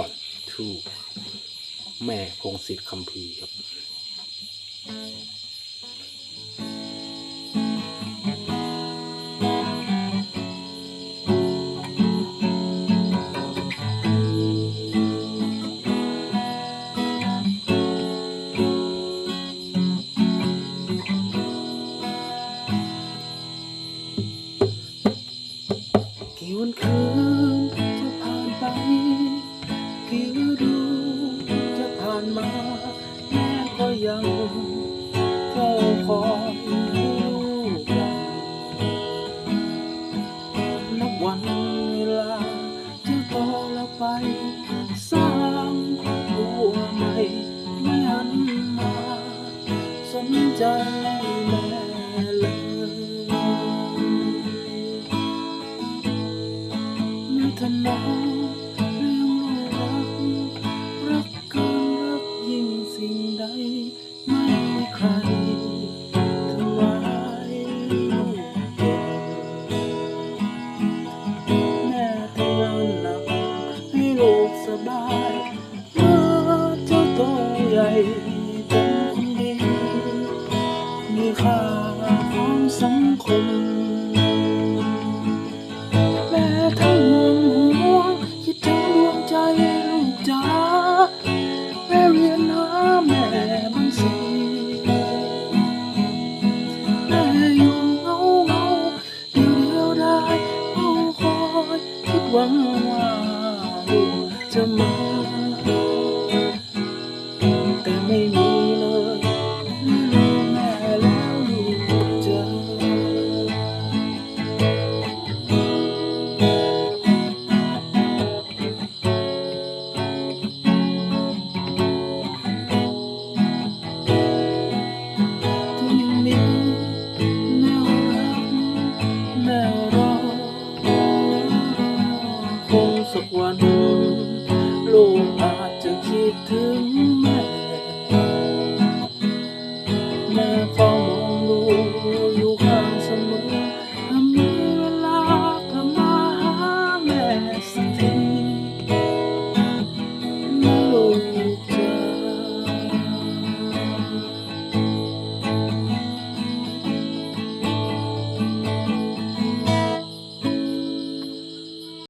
one two แม่พงศิษฐ์คำพีครับกี่วันคืน กี่ฤดูจะผ่านมาแม่ก็ยังเฝ้าคอยให้ลูกกลับนับวันเวลาจะโตแล้วไป สร้างตัวใหม่ไม่หันมาสนใจแม่เลยเมื่อเธอ ค่าของสังคมแม่ทั้งห่วงห่วงคิดถึงดวงใจลูกจ๋าแม่เรียนหาแม่บางสีแม่อยู่เงาเงาอยู่เดียวได้เฝ้าคอยคิดหวังว่าลูกจะมา สักวัน ลูกอาจจะคิดถึงแม่แม่เฝ้ามองลูกอยู่ข้างเสมอถ้ามีเวลากลับมาหาแม่สักที